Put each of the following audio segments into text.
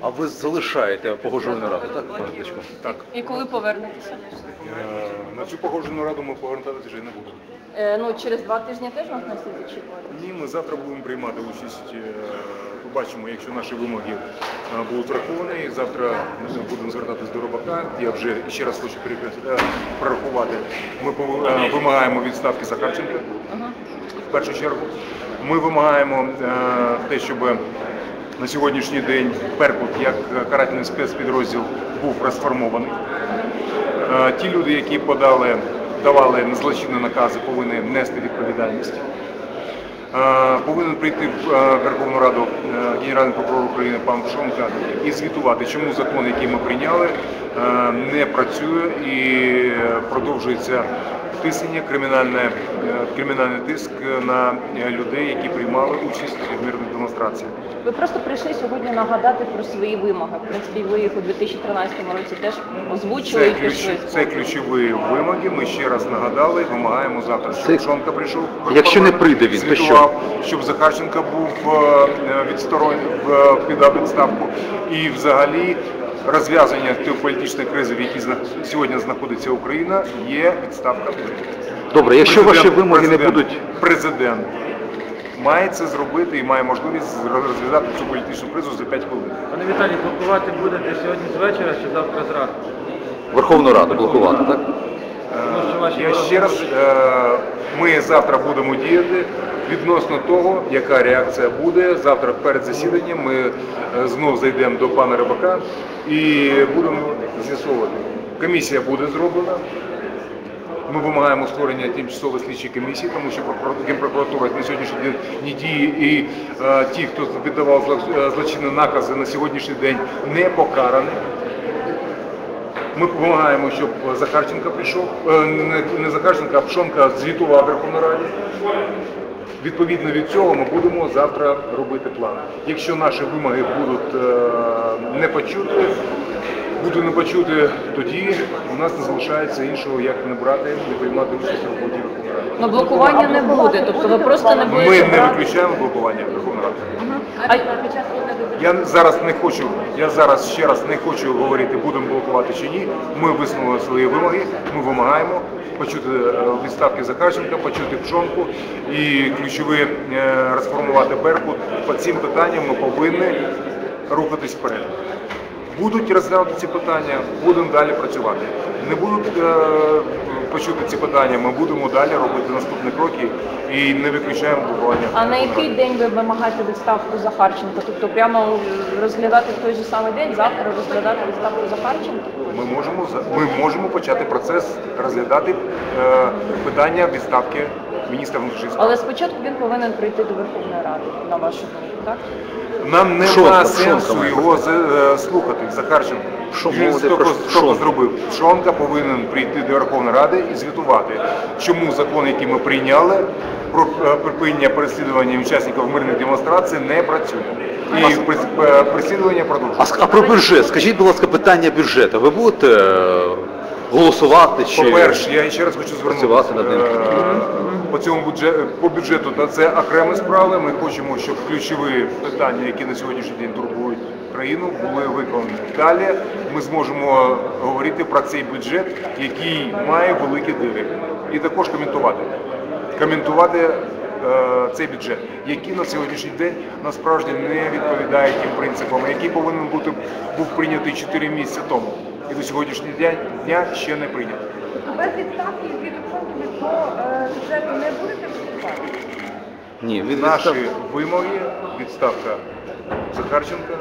А ви залишаєте погоджувальну раду, так, пане Так. І коли повернетеся? Е, На цю погоджену раду ми повертатися вже не будемо. Е, ну, через два тижні теж нас не слід. Ні, ми завтра будемо приймати участь. е, Побачимо, якщо наші вимоги е, будуть враховані. Завтра ми будемо звертатись до Робака. Я вже ще раз хочу перекреслити, е, прорахувати. Ми пов- е, вимагаємо відставки Захарченка Ага. в першу чергу. Ми вимагаємо е, те, щоб на сьогоднішній день Беркут як карательний спецпідрозділ був розформований. Е, Ті люди, які подали, давали незлочинні накази, повинні нести відповідальність. Е, Повинен прийти в е, Верховну Раду е, Генеральний прокурор України пан Пшонка і звітувати, чому закон, який ми прийняли, е, не працює і продовжується тиснення, кримінальне, е, кримінальний тиск на е, людей, які приймали участь в мирних демонстраціях. Ви просто прийшли сьогодні нагадати про свої вимоги. В принципі, ви їх у 2013 році теж озвучили Це, і ключ, це ключові вимоги. Ми ще раз нагадали, вимагаємо завтра, щоб Це- Пшонка прийшов. Якщо не прийде він, то що? щоб Захарченка був е, відсторонений, в- піддав відставку. І взагалі розв'язання тієї політичної кризи, в якій зна- сьогодні знаходиться Україна, є відставка. Добре, якщо ваші вимоги не будуть Президент має це зробити і має можливість розв'язати цю політичну кризу за 5 хвилин. Пане Віталій, блокувати будете сьогодні з вечора чи завтра зранку? Верховну Раду блокувати, так? Що Я ще раз, е, ми завтра будемо діяти відносно того, яка реакція буде. Завтра перед засіданням ми е, знов зайдемо до пана Рибака і будемо з'ясовувати. Комісія буде зроблена. Ми вимагаємо створення тимчасової слідчої комісії, тому що Генпрокуратура на сьогоднішній день не діє, і е, ті, хто віддавав е, злочинні накази на сьогоднішній день, не покарані. Ми допомагаємо, щоб Захарченко прийшов, е, не, Захарченко, а Пшонка звітував Верховну Раді. Відповідно від цього ми будемо завтра робити план. Якщо наші вимоги будуть е, не почути, будуть не почути, тоді у нас не залишається іншого, як не брати, не приймати участь в роботі. Ну, блокування не буде, тобто ви просто не Ми будете не брати. виключаємо блокування Верховної Ради. А Я зараз не хочу, я зараз ще раз не хочу говорити, будемо блокувати чи ні. Ми висунули свої вимоги. Ми вимагаємо почути е, відставки Захарченка, почути пшонку і ключові е, розформувати Беркут. По цим питанням ми повинні рухатись вперед. Будуть розглянути ці питання, будемо далі працювати. Не будуть е, почути ці питання, ми будемо далі робити наступні кроки і не виключаємо блокування. А на який день ви вимагаєте відставку Захарченка? Тобто прямо розглядати в той же самий день, завтра розглядати відставку Захарченка? Ми можемо ми можемо почати процес розглядати е, питання відставки міністра внутрішніх справ. Але спочатку він повинен прийти до Верховної Ради, на вашу думку, так? Нам Пшонка, нема Пшонка сенсу має його з- е, слухати. Захарченко. Що Він мовити про Пшонку? зробив. Пшонка повинен прийти до Верховної Ради і звітувати, чому закон, який ми прийняли, про е, припинення переслідування учасників мирних демонстрацій не працює. І прис- е, переслідування А, продовжується. ск- а про бюджет, скажіть, будь ласка, питання бюджету. Ви будете е, голосувати чи По-перше, я ще раз хочу Працювати над ним. По цьому бюджету, по бюджету, та це окремі справи. Ми хочемо, щоб ключові питання, які на сьогоднішній день турбують країну, були виконані. Далі ми зможемо говорити про цей бюджет, який має великі дири, і також коментувати. Коментувати е, цей бюджет, який на сьогоднішній день насправді не відповідає тим принципам, який повинен бути був прийнятий 4 місяці тому. І до сьогоднішнього дня, ще не прийнятий. Без відставки від Пшонки до е, бюджету не будете виступати? ні? Він Наші відстав- вимоги відставка Захарченка,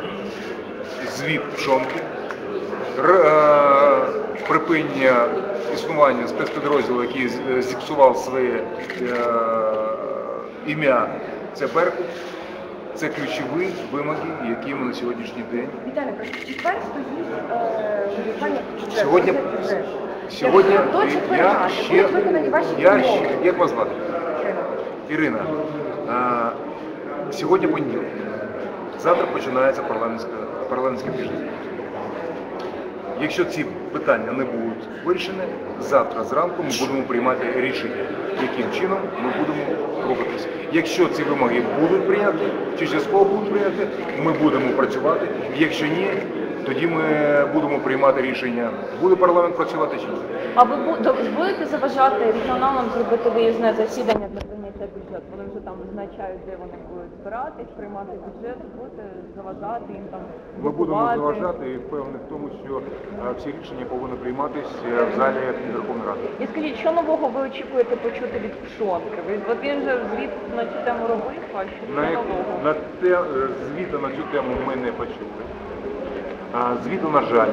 звіт Пшонки, р- е, припинення існування спецпідрозділу, який е, зіпсував своє е, ім'я, це Беркут. Це ключові вимоги, які ми на сьогоднішній день. Віталій, просто четвер стоїть е. Сьогодні, сьогодні До я ще, будуть виконані ваші я умови. ще, як вас звати? Ірина, а, сьогодні понеділок. Завтра починається парламентська, парламентський тиждень. Якщо ці питання не будуть вирішені, завтра зранку ми будемо приймати рішення, яким чином ми будемо рухатися. Якщо ці вимоги будуть прийняті, чи частково будуть прийняті, ми будемо працювати. Якщо ні, тоді ми будемо приймати рішення, буде парламент працювати чи ні. А ви бу- будете заважати регіоналам зробити виїзне засідання прийняття бюджету? Вони вже там визначають, де вони будуть збиратись, приймати бюджет, будете заважати їм там Ми будемо заважати і впевнений в тому, що е, всі рішення повинні прийматися в залі Верховної Ради. І скажіть, що нового ви очікуєте почути від Пшонки? Ви- От він же звіт на цю тему робив, а що На, як- нового? на те, е, звіту на цю тему ми не почули. Звіту, на жаль,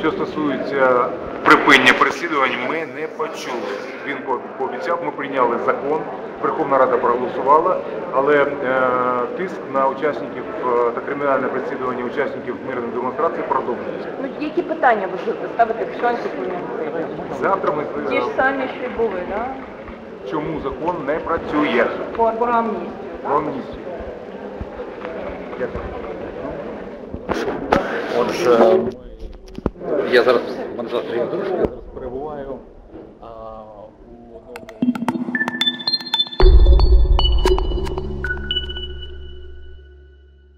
що стосується припинення переслідувань, ми не почули. Він пообіцяв, ми прийняли закон, Верховна Рада проголосувала, але е, тиск на учасників е, та кримінальне переслідування учасників мирних демонстрацій продовжується. Ну, які питання ви ставити Пшонці по? Завтра ми Ті ж самі, що й були, да? чому закон не працює По про амністію. Дякую. Отже, я зараз мене зараз я зараз перебуваю а, у одному